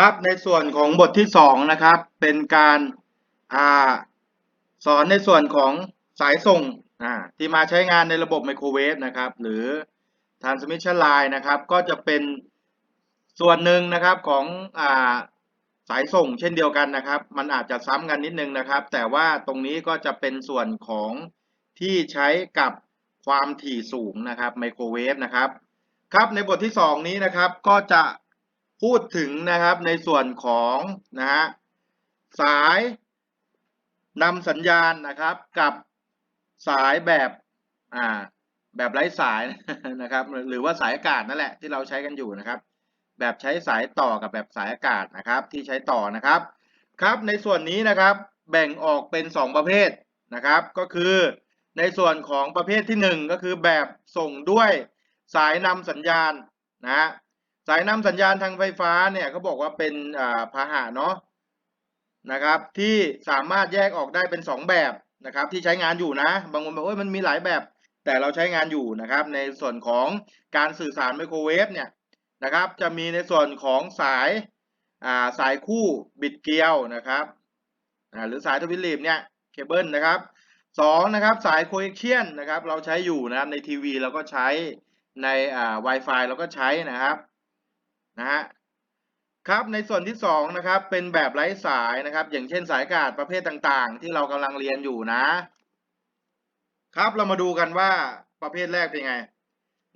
ครับในส่วนของบทที่สองนะครับ เป็นการอาสอนในส่วนของสายส่งที่มาใช้งานในระบบไมโครเวฟนะครับ หรือ transmission line นะครับ ก็จะเป็นส่วนหนึ่งนะครับของอาสายส่งเช่นเดียวกันนะครับ มันอาจจะซ้ำกันนิดนึงนะครับ แต่ว่าตรงนี้ก็จะเป็นส่วนของที่ใช้กับความถี่สูงนะครับไมโครเวฟนะครับ ครับในบทที่สองนี้นะครับก็จะ พูดถึงนะครับในส่วนของนะฮะสายนำสัญญาณนะครับกับสายแบบอ่าแบบไร้สายนะครับ หรือว่าสายอากาศนั่นแหละที่เราใช้กันอยู่นะครับ แบบใช้สายต่อกับแบบสายอากาศนะครับ ที่ใช้ต่อนะครับ ครับในส่วนนี้นะครับแบ่งออกเป็น 2 ประเภทนะครับ ก็คือในส่วนของประเภทที่ 1 ก็คือแบบส่งด้วยสายนำสัญญาณนะฮะ สายนำสัญญาณทางไฟฟ้าเนี่ยเขาบอกว่าเป็นอ่าพาหะเนาะนะครับ ที่สามารถแยกออกได้เป็น 2 แบบนะครับ ที่ใช้งานอยู่นะ บางคนบอกว่ามันมีหลายแบบ แต่เราใช้งานอยู่นะครับ ในส่วนของการสื่อสารไมโครเวฟเนี่ยนะครับ จะมีในส่วนของสายอ่าสายคู่บิดเกลียวนะครับอ่าหรือสายทวินลีฟเนี่ยเคเบิลนะครับสองนะครับสายโคเอเชียนนะครับ เราใช้อยู่นะครับในทีวีเราก็ใช้ในอ่า Wi-Fi เราก็ใช้นะครับ นะฮะครับในส่วนที่สองนะครับเป็นแบบไร้สายนะครับ อย่างเช่นสายอากาศประเภทต่างๆ ที่เรากำลังเรียนอยู่นะ ครับเรามาดูกันว่าประเภทแรกเป็นไง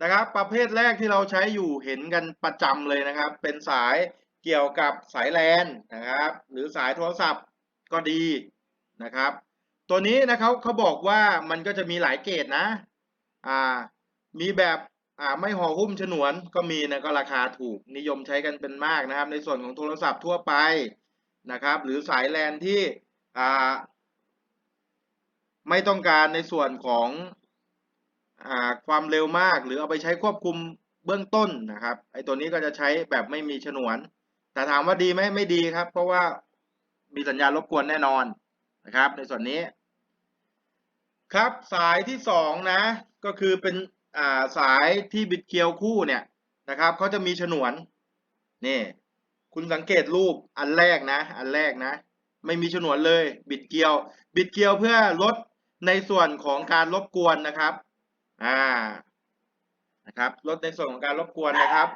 นะครับ ประเภทแรกที่เราใช้อยู่เห็นกันประจำเลยนะครับ เป็นสายเกี่ยวกับสายแลนนะครับ หรือสายโทรศัพท์ก็ดีนะครับ ตัวนี้นะครับเขาบอกว่ามันก็จะมีหลายเกรดนะอ่ามีแบบ อ่าไม่ห่อหุ้มฉนวนก็มีนะก็ราคาถูกนิยมใช้กันเป็นมากนะครับ ในส่วนของโทรศัพท์ทั่วไปนะครับ หรือสายแลนที่อ่าไม่ต้องการในส่วนของอ่าความเร็วมาก หรือเอาไปใช้ควบคุมเบื้องต้นนะครับไอตัวนี้ก็จะใช้แบบไม่มีฉนวน แต่ถามว่าดีไหมไม่ดีครับ เพราะว่ามีสัญญาณรบกวนแน่นอนนะครับ ในส่วนนี้ ครับสายที่สองนะก็คือเป็น สายที่บิดเกลียวคู่เนี่ยนะครับเขาจะมีฉนวนนี่คุณสังเกตรูปอันแรกนะ อันแรกนะ ไม่มีฉนวนเลย บิดเกลียว บิดเกลียวเพื่อลดในส่วนของการรบกวนนะครับอ่านะครับลดในส่วนของการรบกวนนะครับ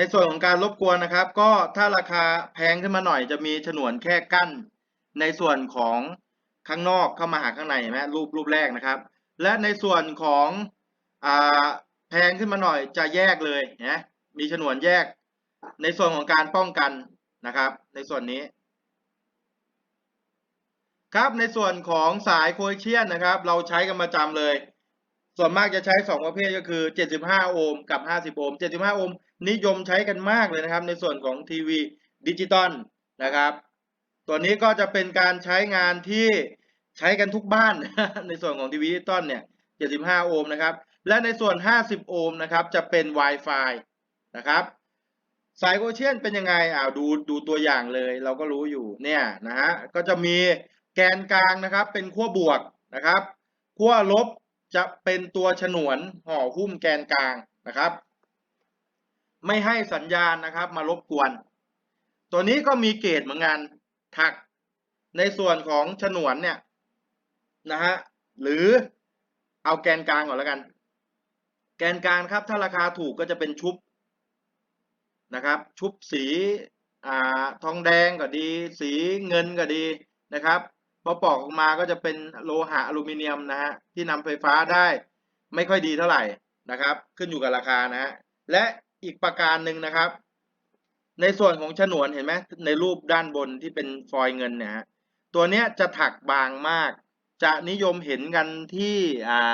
ในส่วนของการรบกวนนะครับ ก็ถ้าราคาแพงขึ้นมาหน่อยจะมีฉนวนแค่กั้น ในส่วนของข้างนอกเข้ามาหาข้างในเห็นไหมรูปรูปแรกนะครับ และในส่วนของอ่าแพงขึ้นมาหน่อยจะแยกเลยนะมีฉนวนแยก ในส่วนของการป้องกันนะครับ ในส่วนนี้ ครับในส่วนของสายโคเอเชียนนะครับ เราใช้กันประจำเลย ส่วนมากจะใช้ 2 ประเภทก็คือ 75 โอห์มกับ 50 โอห์ม 75 โอห์มนิยมใช้กันมากเลยนะครับ ในส่วนของทีวีดิจิตอลนะครับ ตัวนี้ก็จะเป็นการใช้งานที่ใช้กันทุกบ้าน ในส่วนของทีวีดิจิตอลเนี่ย 75 โอห์มนะครับ และในส่วน 50 โอห์มนะครับ จะเป็น Wi-Fi นะครับ สายโคเชียนเป็นยังไงอ้าวดูดูตัวอย่างเลย เราก็รู้อยู่เนี่ยนะฮะ ก็จะมีแกนกลางนะครับ เป็นขั้วบวกนะครับ ขั้วลบ จะเป็นตัวฉนวนห่อหุ้มแกนกลางนะครับ ไม่ให้สัญญาณนะครับมารบกวน ตัวนี้ก็มีเกรดเหมือนกันถักในส่วนของฉนวนเนี่ยนะฮะหรือเอาแกนกลางก่อนแล้วกัน แกนกลางครับถ้าราคาถูกก็จะเป็นชุบนะครับ ชุบสีอ่าทองแดงก็ดี สีเงินก็ดีนะครับ อปอกออกมาก็จะเป็นโลหะอลูมิเนียมนะฮะที่นำไฟฟ้าได้ไม่ค่อยดีเท่าไหร่นะครับ ขึ้นอยู่กับราคานะฮะและอีกประการหนึ่งนะครับ ในส่วนของฉนวนเห็นไหมในรูปด้านบนที่เป็นฟอยล์เงินเนี่ยฮะตัวเนี้ยจะถักบางมาก จะนิยมเห็นกันที่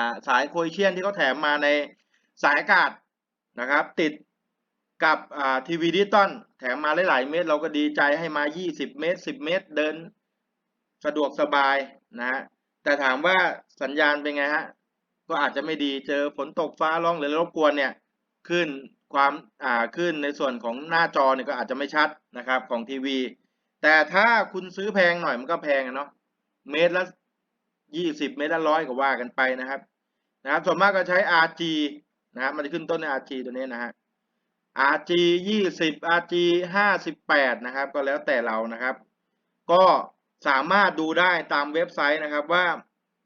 าสายโคเอเชียนที่เขาแถมมาในสายอากาศนะครับ ติดกับทีวีดิจิตอลแถมมาหลายๆเมตร เราก็ดีใจให้มา 20 เมตร 10 เมตรเดิน สะดวกสบายนะฮะแต่ถามว่าสัญญาณเป็นไงฮะก็อาจจะไม่ดีเจอฝนตกฟ้าร้องหรือรบกวนเนี่ยขึ้นความอ่าขึ้นในส่วนของหน้าจอเนี่ยก็อาจจะไม่ชัดนะครับของทีวี แต่ถ้าคุณซื้อแพงหน่อยมันก็แพงเนาะเมตรละยี่สิบเมตรละร้อยก็ว่ากันไปนะครับนะครับส่วนมากก็ใช้ RG นะครับมันจะขึ้นต้นใน RG ตัวนี้นะฮะ RG ยี่สิบ RG ห้าสิบแปดนะครับ ก็แล้วแต่เรานะครับ ก็ สามารถดูได้ตามเว็บไซต์นะครับว่า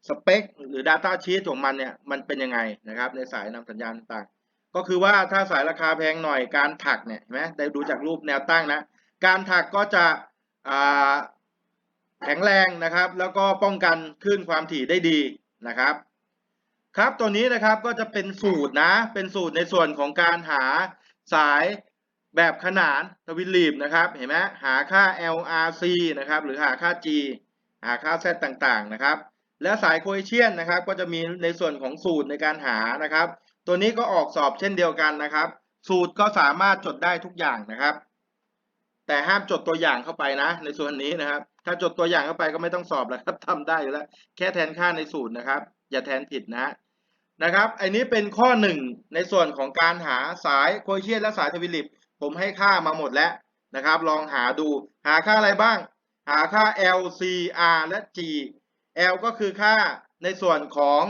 สเปคหรือ Data Sheet ของมันเนี่ยมันเป็นยังไงนะครับในสายนำสัญญาณต่างก็คือว่าถ้าสายราคาแพงหน่อยการถักเนี่ยเห็นไหมได้ดูจากรูปแนวตั้งนะการถักก็จะแข็งแรงนะครับ แล้วก็ป้องกันคลื่นความถี่ได้ดีนะครับ ครับตัวนี้นะครับก็จะเป็นสูตรนะเป็นสูตรในส่วนของการหาสาย แบบขนานทวินลีบนะครับเห็นไหมหาค่า LRC นะครับหรือหาค่า G หาค่า Z ต่างๆนะครับ และสายโคเอเชียนนะครับก็จะมีในส่วนของสูตรในการหานะครับ ตัวนี้ก็ออกสอบเช่นเดียวกันนะครับ สูตรก็สามารถจดได้ทุกอย่างนะครับ แต่ห้ามจดตัวอย่างเข้าไปนะ ในส่วนนี้นะครับ ถ้าจดตัวอย่างเข้าไปก็ไม่ต้องสอบแล้วครับทำได้อยู่แล้ว แค่แทนค่าในสูตรนะครับ อย่าแทนผิดนะนะครับอันนี้เป็นข้อหนึ่งในส่วนของการหาสายโคเอเชียนและสายทวิลิป ผมให้ค่ามาหมดแล้วนะครับ ลองหาดูหาค่าอะไรบ้าง หาค่า L C R และ G L ก็คือค่าในส่วนของ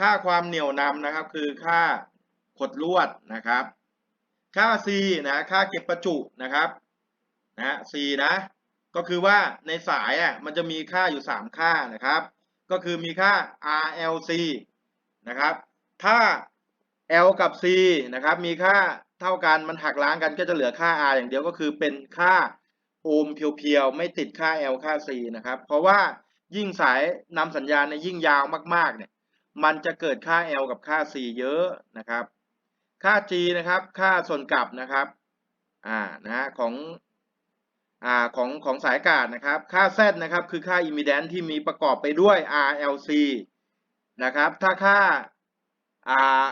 ค่าความเหนี่ยวนำนะครับ คือค่าขดลวดนะครับ ค่า C นะค่าเก็บประจุนะครับนะ C นะก็คือว่าในสายอะมันจะมีค่าอยู่ 3 ค่านะครับ ก็คือมีค่า RLC นะครับ ถ้า L กับ C นะครับ มีค่า เท่ากันมันหักล้างกันก็จะเหลือค่า R อย่างเดียวก็คือเป็นค่าโอห์มเพียวๆไม่ติดค่า L ค่า C นะครับ เพราะว่ายิ่งสายนำสัญญาณในยิ่งยาวมากๆเนี่ยมันจะเกิดค่า L กับค่า C เยอะนะครับ ค่า G นะครับ ค่าส่วนกลับนะครับอ่านะฮะของอ่าของของสายอากาศนะครับ ค่า Z นะครับ คือค่า impedance ที่มีประกอบไปด้วย RLC นะครับ ถ้าค่าอ่า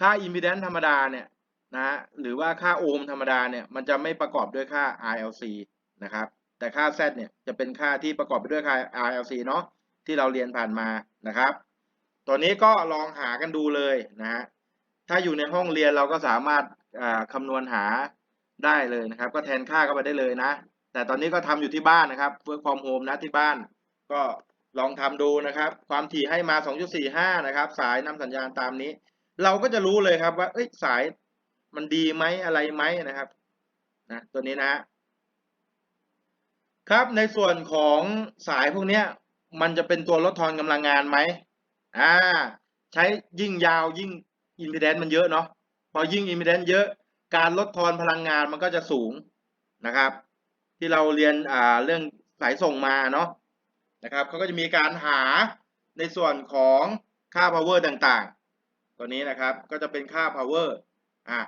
ค่า impedance ธรรมดาเนี่ยนะหรือว่าค่าโอห์มธรรมดาเนี่ยมันจะไม่ประกอบด้วยค่า RLC นะครับแต่ค่า Z เนี่ยจะเป็นค่าที่ประกอบไปด้วยค่า RLC เนาะที่เราเรียนผ่านมานะครับ ตัวนี้ก็ลองหากันดูเลยนะฮะถ้าอยู่ในห้องเรียนเราก็สามารถคำนวณหาได้เลยนะครับ ก็แทนค่าเข้าไปได้เลยนะ แต่ตอนนี้ก็ทำอยู่ที่บ้านนะครับเพื่อความโฮมนะที่บ้าน ก็ลองทำดูนะครับ ความถี่ให้มา 2.45 นะครับ สายนำสัญญาณตามนี้ เราก็จะรู้เลยครับว่า เอ้ยสายมันดีไหมอะไรไหมนะครับนะตัวนี้นะครับในส่วนของสายพวกนี้มันจะเป็นตัวลดทอนกำลังงานไหมอ่าใช้ยิ่งยาวยิ่งอิมพีแดนซ์มันเยอะเนาะพอยิ่งอิมพีแดนซ์เยอะ การลดทอนพลังงานมันก็จะสูงนะครับ ที่เราเรียนอ่าเรื่องสายส่งมาเนาะนะครับเขาก็จะมีการหาในส่วนของค่า power ต่าง ตัวนี้นะครับก็จะเป็นค่า power อ่า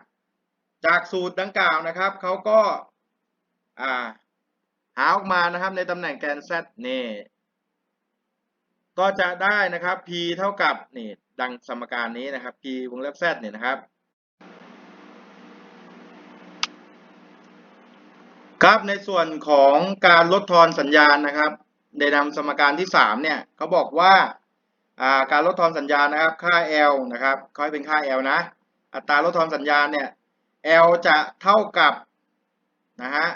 จากสูตรดังกล่าวนะครับเขาก็อ่าหาออกมานะครับในตำแหน่งแกน z นี่ก็จะได้นะครับ p เท่ากับนี่ดังสมการนี้นะครับ p วงเล็บ z เนี่ยนะครับครับในส่วนของการลดทอนสัญญาณนะครับ ในนำสมการที่สามเนี่ยเขาบอกว่า การลดทอนสัญญาณนะครับ ค่า L นะครับเขาให้เป็นค่า L นะ อัตราลดทอนสัญญาณเนี่ย L จะเท่ากับนะฮะ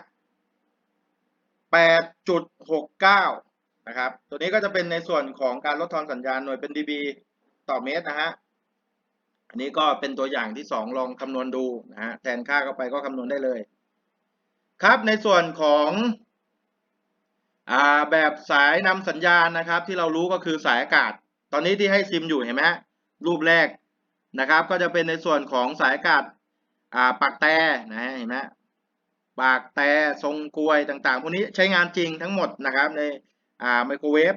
8.69 นะครับ ตัวนี้ก็จะเป็นในส่วนของการลดทอนสัญญาณหน่วยเป็น dB ต่อเมตรนะฮะ อันนี้ก็เป็นตัวอย่างที่ 2 ลองคำนวณดูนะฮะ แทนค่าเข้าไปก็คำนวณได้เลย ครับ ในส่วนของอแบบสายนำสัญญาณนะครับ ที่เรารู้ก็คือสายอากาศ ตอนนี้ที่ให้ซิมอยู่เห็นไหมรูปแรกนะครับ ก็จะเป็นในส่วนของสายอากาศอ่าปากแต่นะเห็นไหมปากแต่ทรงกลวยต่างๆ พวกนี้ใช้งานจริงทั้งหมดนะครับในอ่าไมโครเวฟ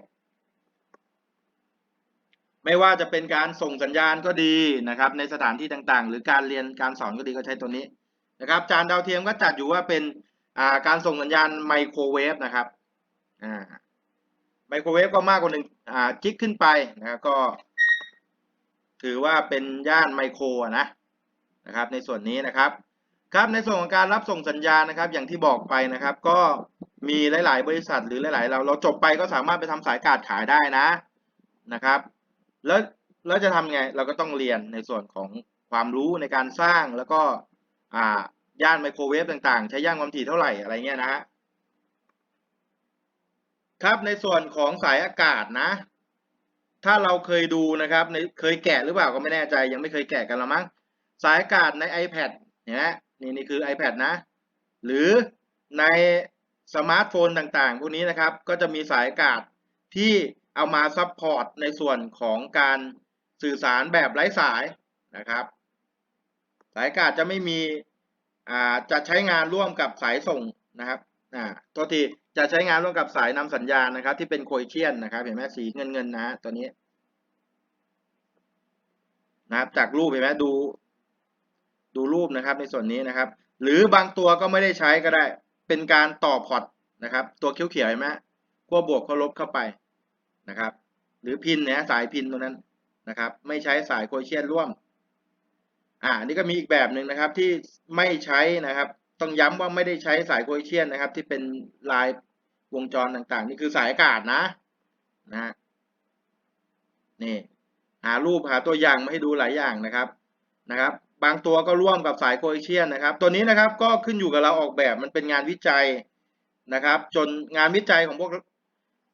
ไม่ว่าจะเป็นการส่งสัญญาณก็ดีนะครับ ในสถานที่ต่างๆ หรือการเรียนการสอนก็ดีก็ใช้ตัวนี้นะครับ จานดาวเทียมก็จัดอยู่ว่าเป็นาการส่งสัญญาณไมโครเวฟนะครับอ่า ไมโครเวฟก็มากกว่าหนึ่งจิกขึ้นไปนะครับก็ ถือว่าเป็นย่านไมโครนะนะครับในส่วนนี้นะครับครับในส่วนของการรับส่งสัญญาณนะครับ อย่างที่บอกไปนะครับ ก็มีหลาย ๆ บริษัทหรือหลาย ๆ เราเราจบไปก็สามารถไปทำสายการ์ดขายได้นะนะครับ แล้วแล้วจะทำไงเราก็ต้องเรียนในส่วนของความรู้ในการสร้างแล้วก็อ่าย่านไมโครเวฟต่าง ๆ ใช้ย่านความถี่เท่าไหร่อะไรเงี้ยนะฮะ ครับในส่วนของสายอากาศนะ ถ้าเราเคยดูนะครับในเคยแกะหรือเปล่าก็ไม่แน่ใจยังไม่เคยแกะกันละมั้งสายอากาศใน iPad เนี่ยนี่นี่คือ iPad นะ หรือในสมาร์ทโฟนต่างๆ พวกนี้นะครับก็จะมีสายอากาศที่เอามาซัพพอร์ตในส่วนของการสื่อสารแบบไร้สายนะครับ สายอากาศจะไม่มีอ่าจะใช้งานร่วมกับสายส่งนะครับ อ่าโทษทีจะใช้งานร่วมกับสายนำสัญญาณนะครับ ที่เป็นโคเชียนนะครับ เห็นไหมสีเงินเงินๆนะฮะตัวนี้นะครับ จากรูปเห็นไหมดู ดูรูปนะครับ ในส่วนนี้นะครับ หรือบางตัวก็ไม่ได้ใช้ก็ได้ เป็นการต่อพอร์ตนะครับ ตัวเขียวๆเห็นไหมขั้วบวกขั้วลบเข้าไปนะครับ หรือพินเนี่ยสายพินตัวนั้นนะครับ ไม่ใช้สายโคเชียนร่วม อ่านี่ก็มีอีกแบบหนึ่งนะครับที่ไม่ใช้นะครับ ต้องย้ำว่าไม่ได้ใช้สายโคเชียนนะครับ ที่เป็นลายวงจรต่างๆ นี่คือสายอากาศนะนะฮะนี่หารูปหาตัวอย่างมาให้ดูหลายอย่างนะครับนะครับ บางตัวก็ร่วมกับสายโคเชียนนะครับ ตัวนี้นะครับก็ขึ้นอยู่กับเราออกแบบมันเป็นงานวิจัยนะครับ จนงานวิจัยของพวก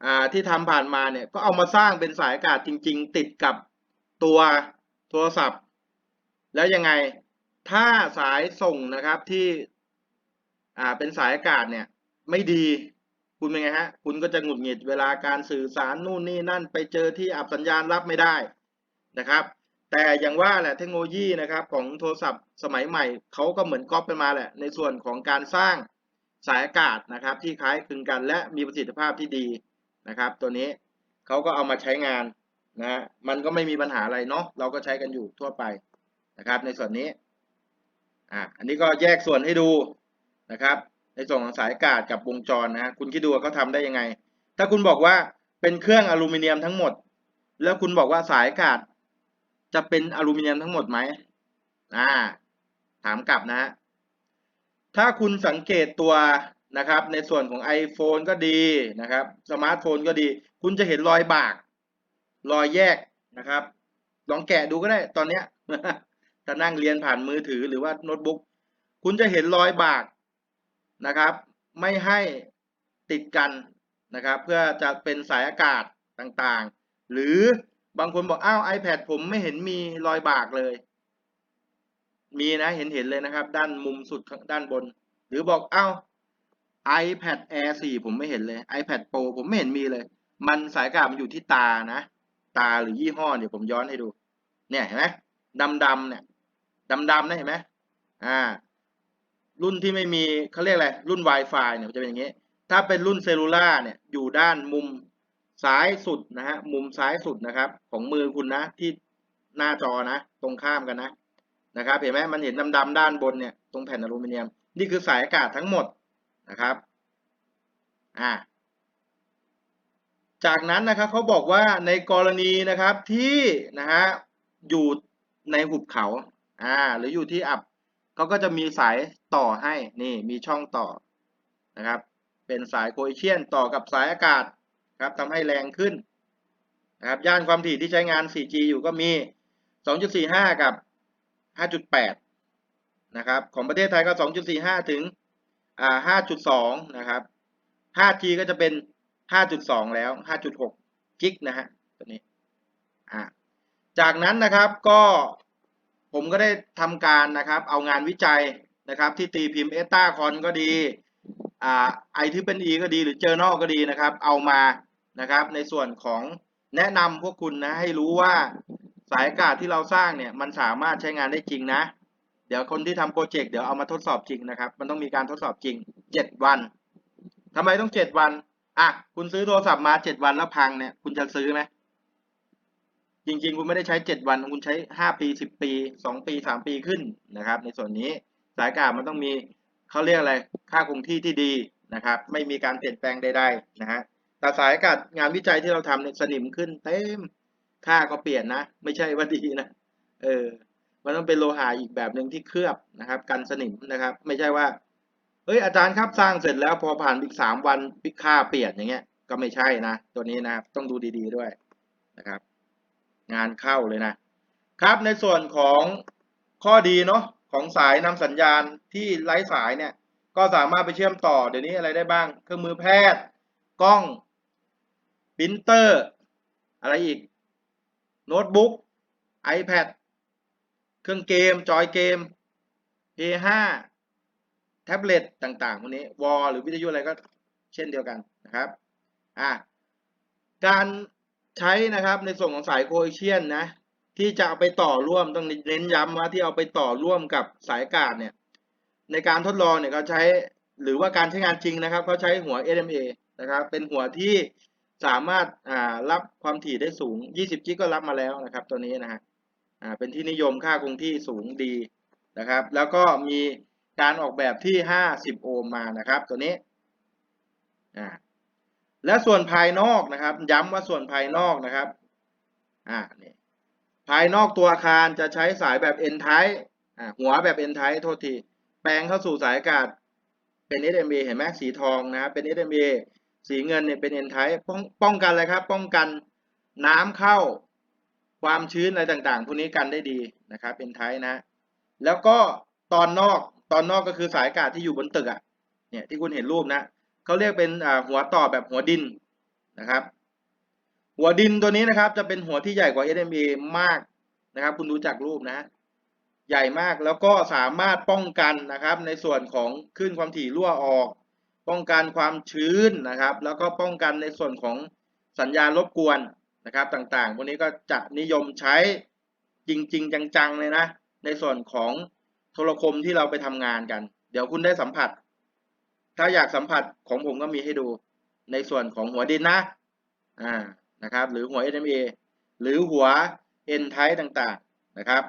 อ่าที่ทำผ่านมาเนี่ยก็เอามาสร้างเป็นสายอากาศจริง ๆ ติดกับตัวโทรศัพท์ แล้วยังไงถ้าสายส่งนะครับที่ อ่าเป็นสายอากาศเนี่ยไม่ดีคุณเป็นไงฮะ คุณก็จะหงุดหงิดเวลาการสื่อสารนู่นนี่นั่นไปเจอที่อับสัญญาณรับไม่ได้นะครับ แต่อย่างว่าแหละเทคโนโลยีนะครับของโทรศัพท์สมัยใหม่เขาก็เหมือนก๊อปกันมาแหละ ในส่วนของการสร้างสายอากาศนะครับ ที่คล้ายคลึงกันและมีประสิทธิภาพที่ดีนะครับ ตัวนี้เขาก็เอามาใช้งานนะฮะมันก็ไม่มีปัญหาอะไรเนาะเราก็ใช้กันอยู่ทั่วไปนะครับ ในส่วนนี้อ่าอันนี้ก็แยกส่วนให้ดู นะครับ ในส่วนของสายอากาศกับวงจรนะฮะคุณคิดดูว่าเขาทำได้ยังไง ถ้าคุณบอกว่าเป็นเครื่องอลูมิเนียมทั้งหมด แล้วคุณบอกว่าสายอากาศจะเป็นอลูมิเนียมทั้งหมดไหมอ่า ถามกลับนะฮะถ้าคุณสังเกตตัวนะครับ ในส่วนของ iPhone ก็ดีนะครับ สมาร์ทโฟนก็ดี คุณจะเห็นรอยบาก รอยแยกนะครับ ลองแกะดูก็ได้ตอนเนี้ยถ้านั่งเรียนผ่านมือถือหรือว่าโน้ตบุ๊ก คุณจะเห็นรอยบาก นะครับ ไม่ให้ติดกันนะครับ เพื่อจะเป็นสายอากาศต่างๆ หรือบางคนบอกอ้าว iPad ผมไม่เห็นมีรอยบากเลย มีนะเห็นเห็นเลยนะครับ ด้านมุมสุดด้านบน หรือบอกอ้าว iPad Air 4 ผมไม่เห็นเลย iPad Pro ผมไม่เห็นมีเลย มันสายอากาศมันอยู่ที่ตานะ ตาหรือยี่ห้อเดี๋ยวผมย้อนให้ดู เนี่ยเห็นไหมดำดำเนี่ยดำดำนะเห็นไหมอ่า รุ่นที่ไม่มีเขาเรียกอะไรรุ่น Wi-Fi เนี่ยจะเป็นอย่างนี้ ถ้าเป็นรุ่นเซลลูล่าเนี่ยอยู่ด้านมุมซ้ายสุดนะฮะมุมซ้ายสุดนะครับ ของมือคุณนะที่หน้าจอนะ ตรงข้ามกันนะนะครับ เห็นไหมมันเห็นดำๆด้านบนเนี่ยตรงแผ่นอลูมิเนียม นี่คือสายอากาศทั้งหมดนะครับอ่าจากนั้นนะครับเขาบอกว่าในกรณีนะครับที่นะฮะอยู่ในหุบเขาอ่าหรืออยู่ที่อับเขาก็จะมีสาย ต่อให้นี่มีช่องต่อนะครับ เป็นสายโคเอเชียนต่อกับสายอากาศครับทำให้แรงขึ้นนะครับย่านความถี่ที่ใช้งาน 4G อยู่ก็มี 2.45 กับ 5.8 นะครับ ของประเทศไทยก็ 2.45 ถึงอ่า5.2 นะครับ 5G ก็จะเป็น 5.2 แล้ว 5.6 กิกนะฮะตัวนี้อ่าจากนั้นนะครับก็ผมก็ได้ทำการนะครับเอางานวิจัย นะครับที่ตีพิมพ์เอต้าคอนก็ดีอ่าไอที่เป็นอีก็ดีหรือเจอ r n a l ก็ดีนะครับ เอามานะครับในส่วนของแนะนำพวกคุณนะให้รู้ว่าสายอากาศที่เราสร้างเนี่ยมันสามารถใช้งานได้จริงนะ เดี๋ยวคนที่ทำโปรเจกต์เดี๋ยวเอามาทดสอบจริงนะครับ มันต้องมีการทดสอบจริง 7 วันทำไมต้อง 7 วันอะคุณซื้อโทรศัพท์มา 7 วันแล้วพังเนี่ยคุณจะซื้อไหมจริงๆ คุณไม่ได้ใช้ 7 วัน คุณใช้ 5 ปี 10 ปี 2 ปี 3 ปีขึ้นนะครับ ในส่วนนี้ สายอากาศมันต้องมีเขาเรียกอะไรค่าคงที่ที่ดีนะครับ ไม่มีการเปลี่ยนแปลงใดๆนะฮะแต่สายอากาศงานวิจัยที่เราทำเนี่ยสนิมขึ้นเต็มค่าก็เปลี่ยนนะ ไม่ใช่ว่าดีนะเออมันต้องเป็นโลหะอีกแบบหนึ่งที่เคลือบนะครับ กันสนิมนะครับ ไม่ใช่ว่าเอ้ยอาจารย์ครับสร้างเสร็จแล้วพอผ่านอีกสามวันค่าเปลี่ยนอย่างเงี้ย ก็ไม่ใช่นะ ตัวนี้นะครับต้องดูดีๆด้วยนะครับ งานเข้าเลยนะครับ ในส่วนของข้อดีเนาะ ของสายนำสัญญาณที่ไร้สายเนี่ยก็สามารถไปเชื่อมต่อเดี๋ยวนี้อะไรได้บ้าง เครื่องมือแพทย์กล้องปรินเตอร์ อะไรอีก โน้ตบุ๊ก iPad เครื่องเกม จอยเกม P5 แท็บเล็ตต่างๆพวกนี้ วอลหรือวิทยุอะไรก็เช่นเดียวกันนะครับอะการใช้นะครับในส่วนของสายโคเอเชียนนะ ที่จะเอาไปต่อร่วมต้องเน้นย้ำว่าที่เอาไปต่อร่วมกับสายอากาศเนี่ยในการทดลองเนี่ยเขาใช้หรือว่าการใช้งานจริงนะครับเขาใช้หัว SMA นะครับเป็นหัวที่สามารถารับความถี่ได้สูง 20 กิกก็รับมาแล้วนะครับ ตัวนี้นะฮะเป็นที่นิยมค่าคงที่สูงดีนะครับ แล้วก็มีการออกแบบที่ 50 โอห์มมานะครับ ตัวนี้และส่วนภายนอกนะครับ ย้ำว่าส่วนภายนอกนะครับอ่านี่ ภายนอกตัวอาคารจะใช้สายแบบ N type หัวแบบ N type โทษที แปลงเข้าสู่สายอากาศเป็น SMA เห็นไหมสีทองนะเป็น SMA สีเงินเนี่ยเป็น N type ป้องป้องกันอะไรครับ ป้องกันน้ำเข้าความชื้นอะไรต่างๆ พวกนี้กันได้ดีนะครับ N type นะ แล้วก็ตอนนอกตอนนอกก็คือสายอากาศที่อยู่บนตึกอะเนี่ยที่คุณเห็นรูปนะเขาเรียกเป็นหัวต่อแบบหัวดินนะครับ หัวดินตัวนี้นะครับ จะเป็นหัวที่ใหญ่กว่า SMA มากนะครับ คุณดูจากรูปนะ ใหญ่มากแล้วก็สามารถป้องกันนะครับ ในส่วนของคลื่นความถี่รั่วออก ป้องกันความชื้นนะครับ แล้วก็ป้องกันในส่วนของสัญญาณรบกวนนะครับ ต่างๆ พวกนี้ก็จะนิยมใช้จริง ๆ จังๆเลยนะ ในส่วนของโทรคมที่เราไปทำงานกัน เดี๋ยวคุณได้สัมผัส ถ้าอยากสัมผัสของผมก็มีให้ดู ในส่วนของหัวดินนะ อ่า นะครับ หรือหัว NMA หรือหัว N type ต่างๆนะครับ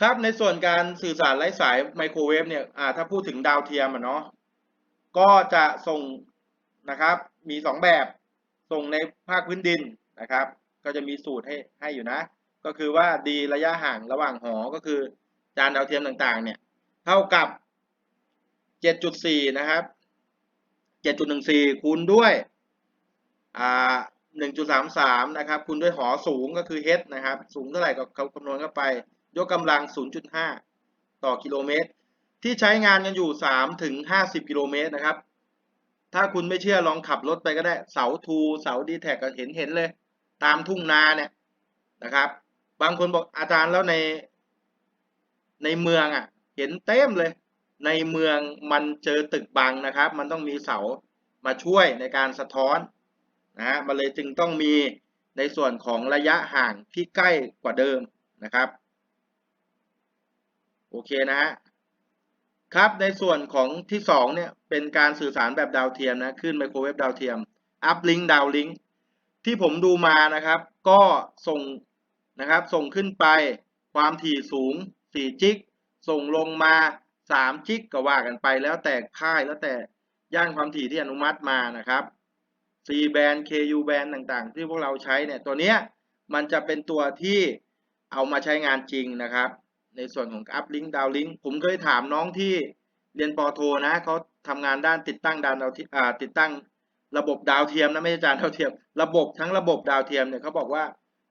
ครับในส่วนการสื่อสารไร้สายไมโครเวฟเนี่ยอ่าถ้าพูดถึงดาวเทียมอะเนาะก็จะส่งนะครับ มีสองแบบส่งในภาคพื้นดินนะครับ ก็จะมีสูตรให้ให้อยู่นะ ก็คือว่าดีระยะห่างระหว่างหอก็คือจานดาวเทียมต่างๆ เนี่ยเท่ากับ 7.4 นะครับ 7.14 คูณด้วย 1.33 นะครับคูณด้วยหอสูงก็คือ h นะครับ สูงเท่าไหร่ก็คำนวณเข้าไป ยกกำลัง 0.5 ต่อกิโลเมตร ที่ใช้งานกันอยู่ 3 ถึง 50 กิโลเมตรนะครับ ถ้าคุณไม่เชื่อลองขับรถไปก็ได้ เสาทูเสาดีแท็กก็เห็นเห็นเลย ตามทุ่งนาเนี่ยนะครับ บางคนบอกอาจารย์แล้วใน ในเมืองอะ เห็นเต็มเลย ในเมืองมันเจอตึกบังนะครับ มันต้องมีเสามาช่วยในการสะท้อน นะฮะมันเลยจึงต้องมีในส่วนของระยะห่างที่ใกล้กว่าเดิมนะครับโอเคนะฮะครับในส่วนของที่สองเนี่ยเป็นการสื่อสารแบบดาวเทียมนะขึ้นไมโครเวฟดาวเทียมอัพลิงก์ดาวลิงก์ที่ผมดูมานะครับ ก็ส่งนะครับส่งขึ้นไปความถี่สูง 4 จิก ส่งลงมา 3 จิกก็ว่ากันไปแล้วแต่ค่ายแล้วแต่ย่านความถี่ที่อนุมัติมานะครับ C band KU band ต่างๆ ที่พวกเราใช้เนี่ยตัวเนี้ยมันจะเป็นตัวที่เอามาใช้งานจริงนะครับ ในส่วนของ up link down link ผมเคยถามน้องที่เรียนปอโทนะเขาทำงานด้านติดตั้งดาวดาที่อ่าติดตั้งระบบดาวเทียมนะไม่ใช่จานดาวเทียม ระบบทั้งระบบดาวเทียมเนี่ยเขาบอกว่า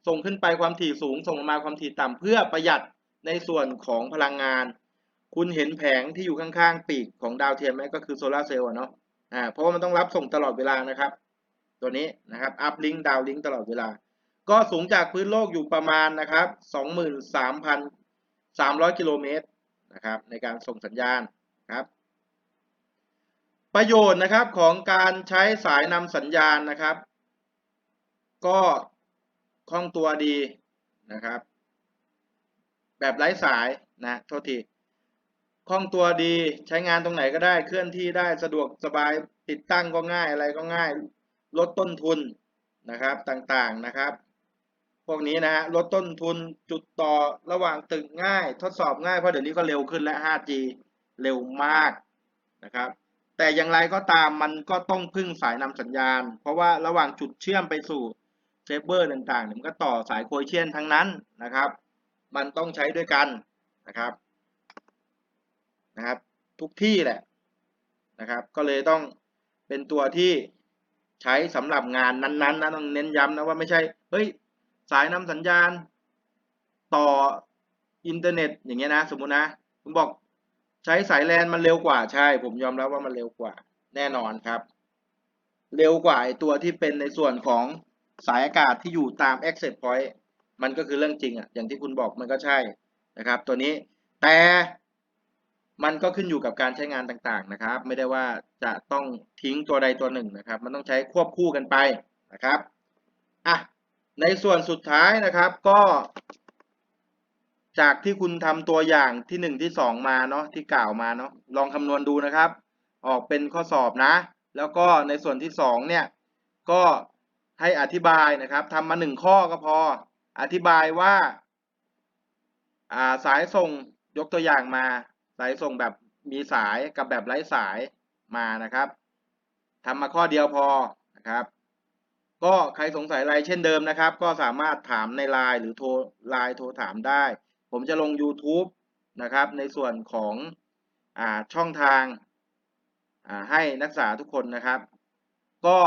ส่งขึ้นไปความถี่สูงส่งลงมาความถี่ต่ำเพื่อประหยัดในส่วนของพลังงาน คุณเห็นแผงที่อยู่ข้างๆ ปีกของดาวเทียมไหมก็คือโซลาร์เซลล์เนาะอ่าเพราะว่ามันต้องรับส่งตลอดเวลานะครับ ตัวนี้นะครับ up link down link ตลอดเวลา ก็สูงจากพื้นโลกอยู่ประมาณนะครับ23,300 กิโลเมตรนะครับในการส่งสัญญาณครับ ประโยชน์นะครับของการใช้สายนำสัญญาณนะครับ ก็คล่องตัวดีนะครับ แบบไร้สายนะโทษทีคล่องตัวดีใช้งานตรงไหนก็ได้เคลื่อนที่ได้สะดวกสบายติดตั้งก็ง่ายอะไรก็ง่าย ลดต้นทุนนะครับต่างๆนะครับ พวกนี้นะฮะลดต้นทุนจุดต่อระหว่างตึกง่าย ทดสอบง่ายเพราะเดี๋ยวนี้ก็เร็วขึ้นและ 5G เร็วมากนะครับ แต่อย่างไรก็ตามมันก็ต้องพึ่งสายนำสัญญาณ เพราะว่าระหว่างจุดเชื่อมไปสู่เซฟเวอร์ต่างๆมันก็ต่อสายโคเชียนทั้งนั้นนะครับ มันต้องใช้ด้วยกันนะครับนะครับ ทุกที่แหละนะครับ ก็เลยต้องเป็นตัวที่ ใช้สำหรับงานนั้นๆนะต้องเน้นย้ำนะว่าไม่ใช่เฮ้ยสายนำสัญญาณ ต่ออินเทอร์เน็ต อย่างเงี้ยนะ สมมุตินะผมบอกใช้สายแลนมันเร็วกว่าใช่ ผมยอมรับว่ามันเร็วกว่า แน่นอนครับ เร็วกว่าไอตัวที่เป็นในส่วนของสายอากาศที่อยู่ตาม access point มันก็คือเรื่องจริงอะอย่างที่คุณบอกมันก็ใช่นะครับ ตัวนี้แต่ มันก็ขึ้นอยู่กับการใช้งานต่างๆนะครับ ไม่ได้ว่าจะต้องทิ้งตัวใดตัวหนึ่งนะครับ มันต้องใช้ควบคู่กันไปนะครับอะในส่วนสุดท้ายนะครับก็ จากที่คุณทำตัวอย่างที่หนึ่งที่สองมาเนาะที่กล่าวมาเนาะลองคำนวณดูนะครับ ออกเป็นข้อสอบนะ แล้วก็ในส่วนที่สองเนี่ยก็ให้อธิบายนะครับทำมาหนึ่งข้อก็พอ อธิบายว่าอ่าสายส่งยกตัวอย่างมา สายส่งแบบมีสายกับแบบไร้สายมานะครับทำมาข้อเดียวพอนะครับ ก็ใครสงสัยอะไรเช่นเดิมนะครับ ก็สามารถถามในไลน์หรือโทรไลน์โทรถามได้ ผมจะลง YouTube นะครับ ในส่วนของอช่องทางาให้นักศึกษาทุกคนนะครับ ก็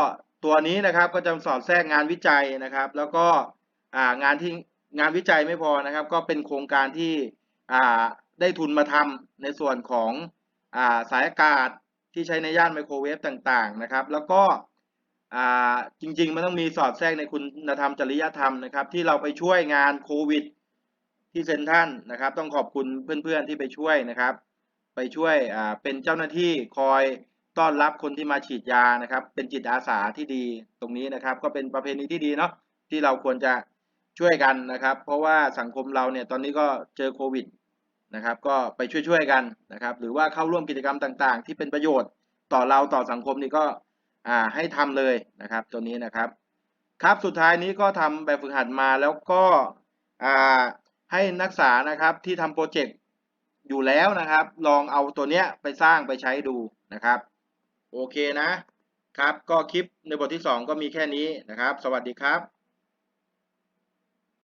ตัวนี้นะครับก็จะสอดแทรกงานวิจัยนะครับ แล้วก็างานที่งานวิจัยไม่พอนะครับ ก็เป็นโครงการที่ ได้ทุนมาทำในส่วนของอาสายอากาศที่ใช้ในย่านไมโครเวฟต่างๆนะครับ แล้วก็จริงๆ มันต้องมีสอดแทรกในคุณธรรมจริยธรรมนะครับ ที่เราไปช่วยงานโควิด ที่เซ็นทรัลนะครับ ต้องขอบคุณเพื่อนๆที่ไปช่วยนะครับ ไปช่วยเป็นเจ้าหน้าที่คอยต้อนรับคนที่มาฉีดยานะครับ เป็นจิตอาสาที่ดีตรงนี้นะครับ ก็เป็นประเพณีที่ดีเนาะที่เราควรจะช่วยกันนะครับ เพราะว่าสังคมเราเนี่ยตอนนี้ก็เจอโควิด นะครับ ก็ไปช่วยๆกันนะครับ หรือว่าเข้าร่วมกิจกรรมต่างๆ ที่เป็นประโยชน์ต่อเราต่อสังคมนี่ก็ให้ทำเลยนะครับ ตัวนี้นะครับ ครับสุดท้ายนี้ก็ทำแบบฝึกหัดมาแล้วก็ให้นักศึกษานะครับที่ทำโปรเจกต์อยู่แล้วนะครับ ลองเอาตัวเนี้ยไปสร้างไปใช้ดูนะครับ โอเคนะครับ ก็คลิปในบทที่ 2 ก็มีแค่นี้นะครับ สวัสดีครับ